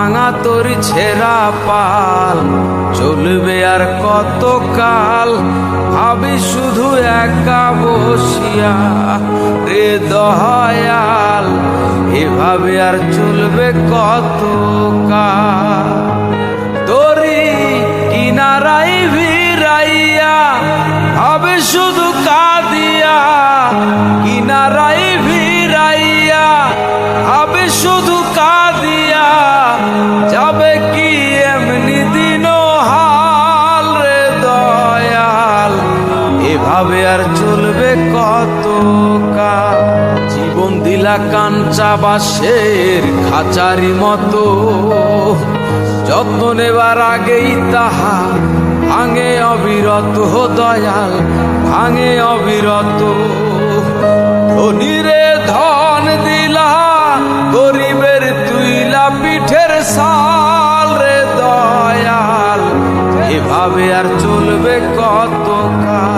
ভাঙা তোর ছেঁড়া পাল। চলবে আর কত কাল ভাবি শুধু একা বসিয়া রে দয়াল, এভাবে আর চলবে কত কাল তোরি কিনারাই ভিড়াইয়া হবে শুধু কাঁদিয়া কিনারাই আর চলবে কত কাল? জীবন দিলা কাঞ্চা বাসের খাঁচারি মতো। যত্ন নেবার আগেই তাহা ভাঙে অবিরত দয়াল, ভাঙে অবিরত। ধনীরে ধন দিলা, গরিবের তুইলা পিঠের সাল রে দয়াল। এভাবে আর চলবে কত কাল?